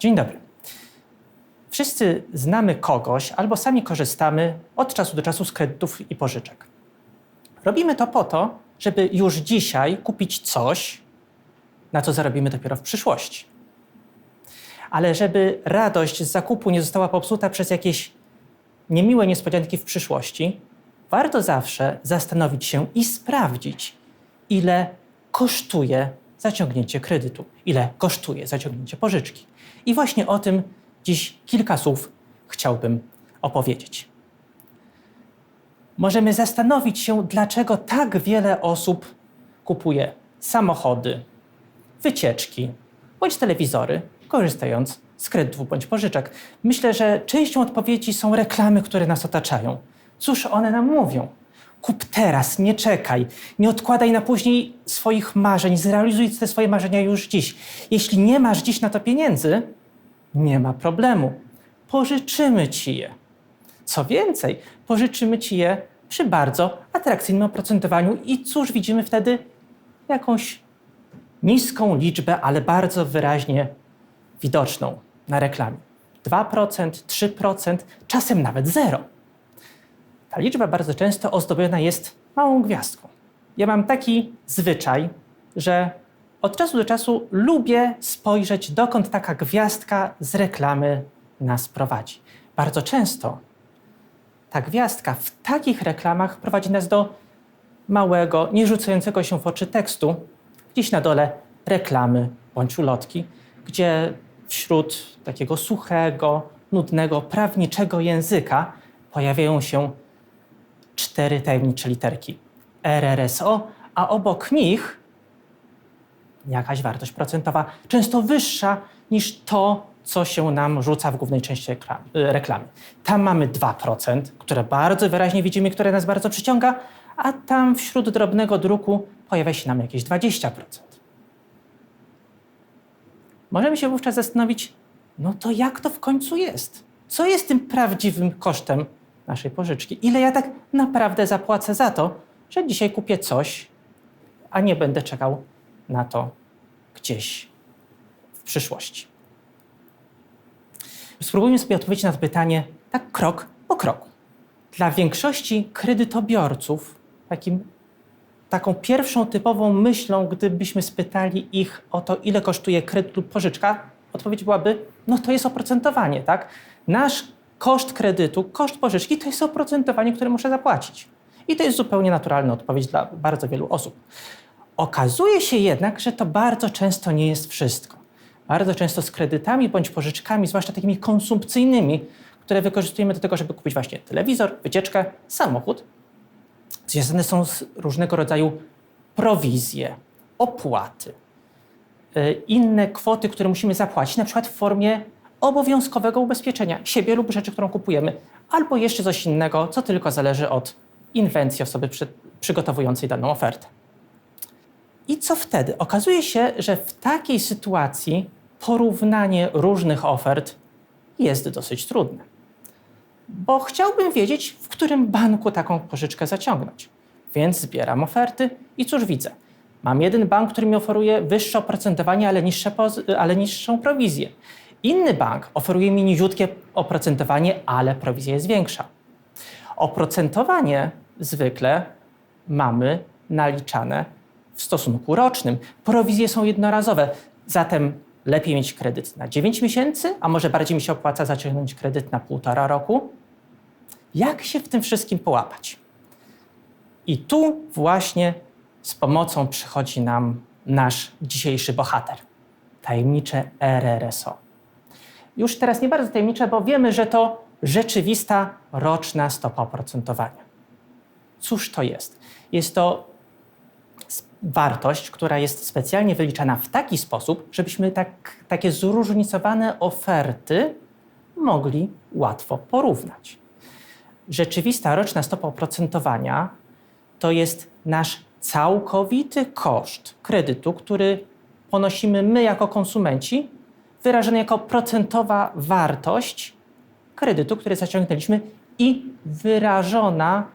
Dzień dobry. Wszyscy znamy kogoś albo sami korzystamy od czasu do czasu z kredytów i pożyczek. Robimy to po to, żeby już dzisiaj kupić coś, na co zarobimy dopiero w przyszłości. Ale żeby radość z zakupu nie została popsuta przez jakieś niemiłe niespodzianki w przyszłości, warto zawsze zastanowić się i sprawdzić, ile kosztuje zaciągnięcie kredytu, ile kosztuje zaciągnięcie pożyczki. I właśnie o tym dziś kilka słów chciałbym opowiedzieć. Możemy zastanowić się, dlaczego tak wiele osób kupuje samochody, wycieczki bądź telewizory, korzystając z kredytów bądź pożyczek. Myślę, że częścią odpowiedzi są reklamy, które nas otaczają. Cóż one nam mówią? Kup teraz, nie czekaj, nie odkładaj na później swoich marzeń, zrealizuj te swoje marzenia już dziś. Jeśli nie masz dziś na to pieniędzy, nie ma problemu. Pożyczymy ci je. Co więcej, pożyczymy ci je przy bardzo atrakcyjnym oprocentowaniu i cóż widzimy wtedy? Jakąś niską liczbę, ale bardzo wyraźnie widoczną na reklamie. 2%, 3%, czasem nawet 0. Ta liczba bardzo często ozdobiona jest małą gwiazdką. Ja mam taki zwyczaj, że od czasu do czasu lubię spojrzeć, dokąd taka gwiazdka z reklamy nas prowadzi. Bardzo często ta gwiazdka w takich reklamach prowadzi nas do małego, nie rzucającego się w oczy tekstu, gdzieś na dole reklamy bądź ulotki, gdzie wśród takiego suchego, nudnego, prawniczego języka pojawiają się cztery tajemnicze literki RRSO, a obok nich jakaś wartość procentowa, często wyższa niż to, co się nam rzuca w głównej części reklamy. Tam mamy 2%, które bardzo wyraźnie widzimy, które nas bardzo przyciąga, a tam wśród drobnego druku pojawia się nam jakieś 20%. Możemy się wówczas zastanowić, no to jak to w końcu jest? Co jest tym prawdziwym kosztem naszej pożyczki? Ile ja tak naprawdę zapłacę za to, że dzisiaj kupię coś, a nie będę czekał na to gdzieś w przyszłości? Spróbujmy sobie odpowiedzieć na to pytanie tak krok po kroku. Dla większości kredytobiorców takim, taką pierwszą typową myślą, gdybyśmy spytali ich o to, ile kosztuje kredyt lub pożyczka, odpowiedź byłaby, no to jest oprocentowanie, tak? Nasz koszt kredytu, koszt pożyczki to jest oprocentowanie, które muszę zapłacić. I to jest zupełnie naturalna odpowiedź dla bardzo wielu osób. Okazuje się jednak, że to bardzo często nie jest wszystko. Bardzo często z kredytami bądź pożyczkami, zwłaszcza takimi konsumpcyjnymi, które wykorzystujemy do tego, żeby kupić właśnie telewizor, wycieczkę, samochód, związane są z różnego rodzaju prowizje, opłaty, y, inne kwoty, które musimy zapłacić, na przykład w formie obowiązkowego ubezpieczenia siebie lub rzeczy, którą kupujemy, albo jeszcze coś innego, co tylko zależy od inwencji osoby przy, przygotowującej daną ofertę. I co wtedy? Okazuje się, że w takiej sytuacji porównanie różnych ofert jest dosyć trudne. Bo chciałbym wiedzieć, w którym banku taką pożyczkę zaciągnąć. Więc zbieram oferty i cóż widzę? Mam jeden bank, który mi oferuje wyższe oprocentowanie, ale, ale niższą prowizję. Inny bank oferuje mi niziutkie oprocentowanie, ale prowizja jest większa. Oprocentowanie zwykle mamy naliczane w stosunku rocznym. Prowizje są jednorazowe, zatem lepiej mieć kredyt na 9 miesięcy, a może bardziej mi się opłaca zaciągnąć kredyt na półtora roku? Jak się w tym wszystkim połapać? I tu właśnie z pomocą przychodzi nam nasz dzisiejszy bohater tajemnicze RRSO. Już teraz nie bardzo tajemnicze, bo wiemy, że to rzeczywista roczna stopa oprocentowania. Cóż to jest? Jest to wartość, która jest specjalnie wyliczana w taki sposób, żebyśmy tak, takie zróżnicowane oferty mogli łatwo porównać. Rzeczywista roczna stopa oprocentowania to jest nasz całkowity koszt kredytu, który ponosimy my jako konsumenci, wyrażony jako procentowa wartość kredytu, który zaciągnęliśmy i wyrażona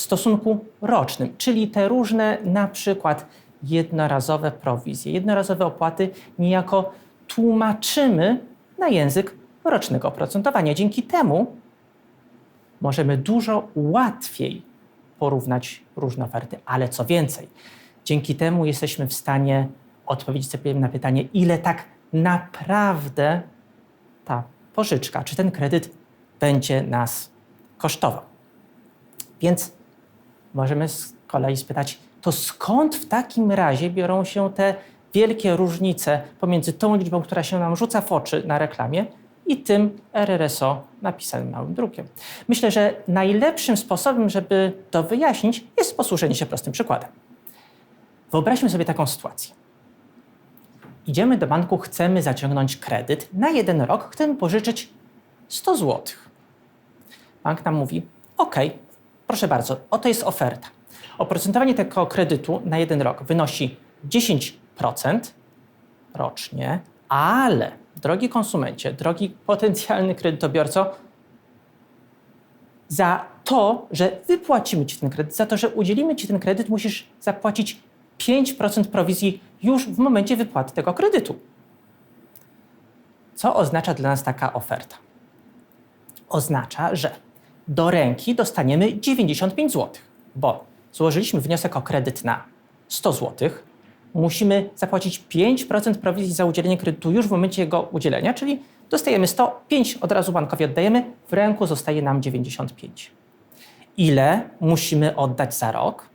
w stosunku rocznym, czyli te różne na przykład jednorazowe prowizje, jednorazowe opłaty niejako tłumaczymy na język rocznego oprocentowania. Dzięki temu możemy dużo łatwiej porównać różne oferty, ale co więcej, dzięki temu jesteśmy w stanie odpowiedzieć sobie na pytanie, ile tak naprawdę ta pożyczka czy ten kredyt będzie nas kosztował. Więc możemy z kolei spytać, to skąd w takim razie biorą się te wielkie różnice pomiędzy tą liczbą, która się nam rzuca w oczy na reklamie i tym RRSO napisanym małym drukiem. Myślę, że najlepszym sposobem, żeby to wyjaśnić, jest posłużenie się prostym przykładem. Wyobraźmy sobie taką sytuację. Idziemy do banku, chcemy zaciągnąć kredyt na jeden rok, chcemy pożyczyć 100 zł. Bank nam mówi: OK, proszę bardzo, oto jest oferta. Oprocentowanie tego kredytu na jeden rok wynosi 10% rocznie, ale drogi konsumencie, drogi potencjalny kredytobiorco, za to, że wypłacimy Ci ten kredyt, za to, że udzielimy Ci ten kredyt, musisz zapłacić 5% prowizji już w momencie wypłaty tego kredytu. Co oznacza dla nas taka oferta? Oznacza, że do ręki dostaniemy 95 zł, bo złożyliśmy wniosek o kredyt na 100 zł, musimy zapłacić 5% prowizji za udzielenie kredytu już w momencie jego udzielenia, czyli dostajemy 100, 5 od razu bankowi oddajemy, w ręku zostaje nam 95. Ile musimy oddać za rok?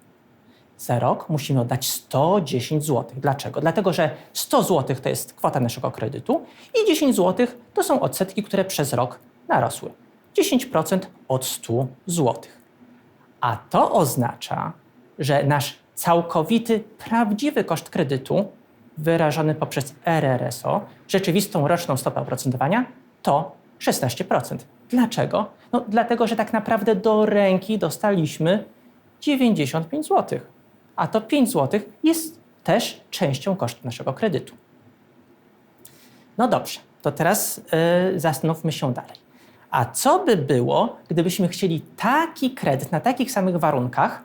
Za rok musimy oddać 110 zł. Dlaczego? Dlatego, że 100 zł to jest kwota naszego kredytu i 10 zł to są odsetki, które przez rok narosły. 10% od 100 zł. A to oznacza, że nasz całkowity, prawdziwy koszt kredytu wyrażony poprzez RRSO, rzeczywistą roczną stopę oprocentowania, to 16%. Dlaczego? No, dlatego, że tak naprawdę do ręki dostaliśmy 95 zł, a to 5 zł jest też częścią kosztu naszego kredytu. No dobrze, to teraz yy, zastanówmy się dalej. A co by było, gdybyśmy chcieli taki kredyt na takich samych warunkach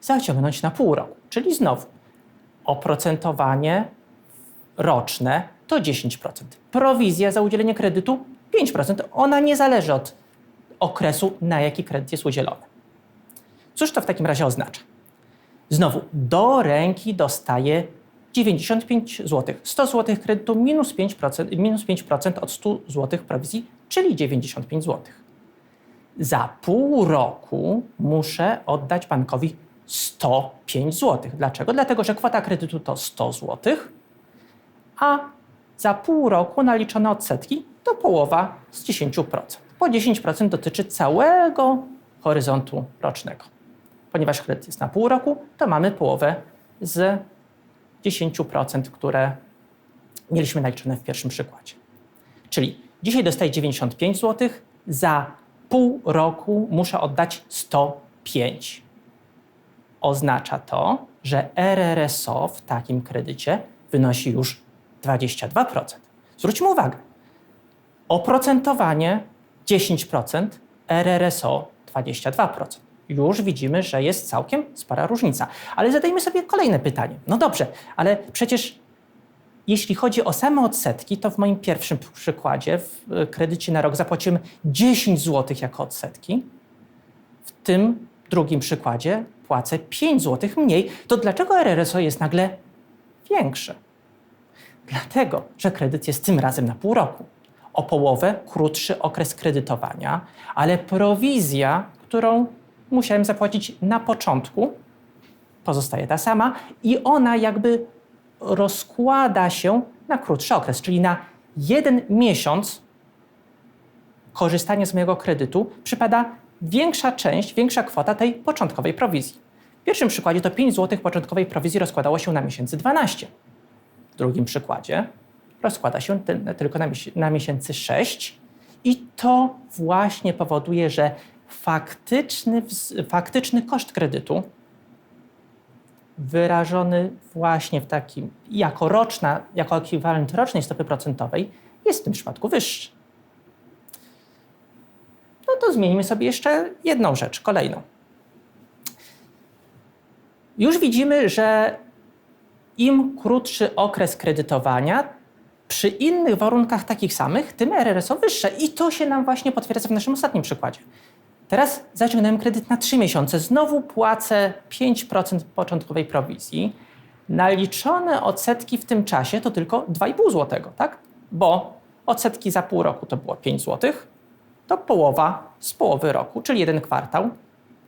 zaciągnąć na pół roku? Czyli znowu oprocentowanie roczne to 10%. Prowizja za udzielenie kredytu 5%. Ona nie zależy od okresu, na jaki kredyt jest udzielony. Cóż to w takim razie oznacza? Znowu, do ręki dostaje 95 zł. 100 zł kredytu minus 5%, minus 5% od 100 zł prowizji, czyli 95 zł. Za pół roku muszę oddać bankowi 105 zł. Dlaczego? Dlatego, że kwota kredytu to 100 zł, a za pół roku naliczone odsetki to połowa z 10%. Po 10% dotyczy całego horyzontu rocznego. Ponieważ kredyt jest na pół roku, to mamy połowę z 10%, które mieliśmy naliczone w pierwszym przykładzie. Czyli dzisiaj dostaję 95 zł, za pół roku muszę oddać 105. Oznacza to, że RRSO w takim kredycie wynosi już 22%. Zwróćmy uwagę, oprocentowanie 10%, RRSO 22% już widzimy, że jest całkiem spora różnica. Ale zadajmy sobie kolejne pytanie. No dobrze, ale przecież jeśli chodzi o same odsetki, to w moim pierwszym przykładzie, w kredycie na rok zapłaciłem 10 zł jako odsetki. W tym drugim przykładzie płacę 5 zł mniej. To dlaczego RRSO jest nagle większe? Dlatego, że kredyt jest tym razem na pół roku. O połowę krótszy okres kredytowania, ale prowizja, którą musiałem zapłacić na początku, pozostaje ta sama i ona jakby rozkłada się na krótszy okres, czyli na jeden miesiąc korzystania z mojego kredytu przypada większa część, większa kwota tej początkowej prowizji. W pierwszym przykładzie to 5 zł początkowej prowizji rozkładało się na miesięcy 12. W drugim przykładzie rozkłada się ten, tylko na, na miesięcy 6 i to właśnie powoduje, że faktyczny, faktyczny koszt kredytu wyrażony właśnie w takim, jako roczna, jako ekwiwalent rocznej stopy procentowej jest w tym przypadku wyższy. No to zmienimy sobie jeszcze jedną rzecz, kolejną. Już widzimy, że im krótszy okres kredytowania, przy innych warunkach takich samych, tym RRSO wyższe. I to się nam właśnie potwierdza w naszym ostatnim przykładzie. Teraz zaciągnąłem kredyt na 3 miesiące. Znowu płacę 5% początkowej prowizji. Naliczone odsetki w tym czasie to tylko 2,5 zł, tak? Bo odsetki za pół roku to było 5 zł, to połowa z połowy roku, czyli jeden kwartał,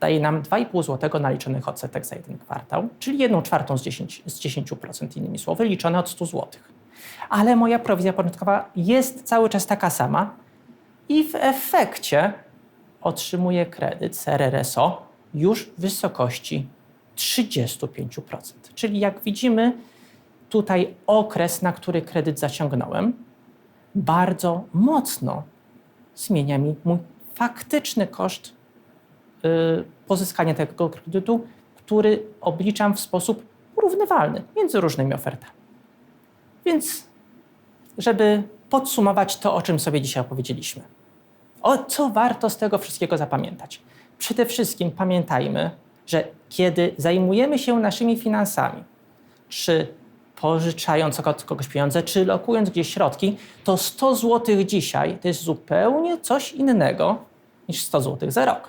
daje nam 2,5 zł naliczonych odsetek za jeden kwartał, czyli 1 czwartą z 10%, z 10% innymi słowy, liczone od 100 zł. Ale moja prowizja początkowa jest cały czas taka sama i w efekcie otrzymuję kredyt z RRSO już w wysokości 35%. Czyli jak widzimy, tutaj okres, na który kredyt zaciągnąłem, bardzo mocno zmienia mi mój faktyczny koszt y, pozyskania tego kredytu, który obliczam w sposób porównywalny między różnymi ofertami. Więc, żeby podsumować to, o czym sobie dzisiaj opowiedzieliśmy. O co warto z tego wszystkiego zapamiętać? Przede wszystkim pamiętajmy, że kiedy zajmujemy się naszymi finansami, czy pożyczając od kogoś pieniądze, czy lokując gdzieś środki, to 100 zł dzisiaj to jest zupełnie coś innego niż 100 zł za rok.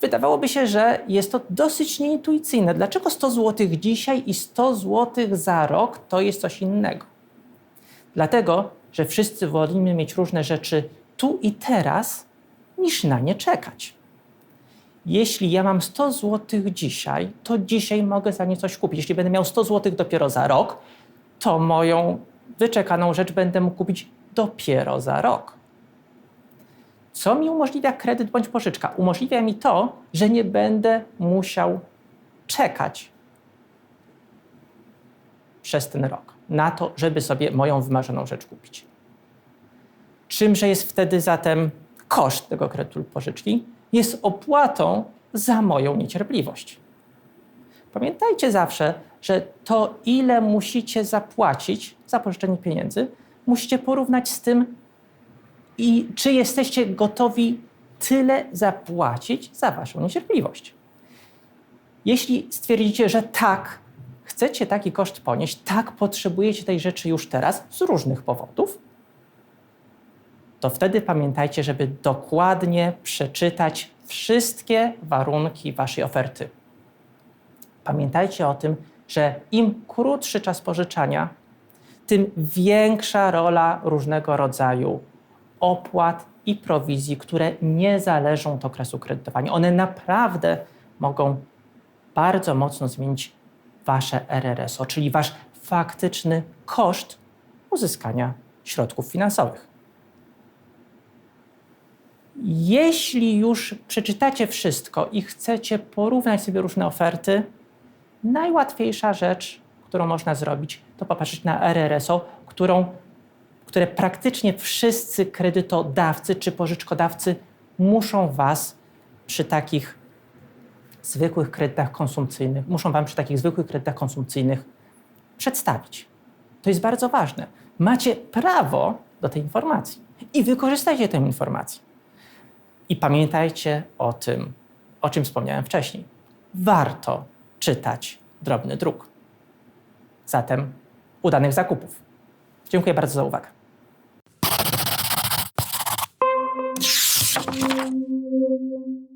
Wydawałoby się, że jest to dosyć nieintuicyjne. Dlaczego 100 zł dzisiaj i 100 zł za rok to jest coś innego? Dlatego, że wszyscy wolimy mieć różne rzeczy tu i teraz, niż na nie czekać. Jeśli ja mam 100 zł dzisiaj, to dzisiaj mogę za nie coś kupić. Jeśli będę miał 100 zł dopiero za rok, to moją wyczekaną rzecz będę mógł kupić dopiero za rok. Co mi umożliwia kredyt bądź pożyczka? Umożliwia mi to, że nie będę musiał czekać przez ten rok na to, żeby sobie moją wymarzoną rzecz kupić. Czymże jest wtedy zatem koszt tego kredytu lub pożyczki? Jest opłatą za moją niecierpliwość. Pamiętajcie zawsze, że to, ile musicie zapłacić za pożyczenie pieniędzy, musicie porównać z tym, i czy jesteście gotowi tyle zapłacić za waszą niecierpliwość. Jeśli stwierdzicie, że tak, chcecie taki koszt ponieść, tak, potrzebujecie tej rzeczy już teraz z różnych powodów, to wtedy pamiętajcie, żeby dokładnie przeczytać wszystkie warunki Waszej oferty. Pamiętajcie o tym, że im krótszy czas pożyczania, tym większa rola różnego rodzaju opłat i prowizji, które nie zależą od okresu kredytowania. One naprawdę mogą bardzo mocno zmienić Wasze RRSO, czyli Wasz faktyczny koszt uzyskania środków finansowych. Jeśli już przeczytacie wszystko i chcecie porównać sobie różne oferty, najłatwiejsza rzecz, którą można zrobić, to popatrzeć na RRSO, którą, które praktycznie wszyscy kredytodawcy czy pożyczkodawcy muszą Was przy takich zwykłych kredytach konsumpcyjnych, muszą Wam przy takich zwykłych kredytach konsumpcyjnych przedstawić. To jest bardzo ważne. Macie prawo do tej informacji i wykorzystajcie tę informację. I pamiętajcie o tym, o czym wspomniałem wcześniej. Warto czytać drobny druk. Zatem udanych zakupów. Dziękuję bardzo za uwagę. Thank you.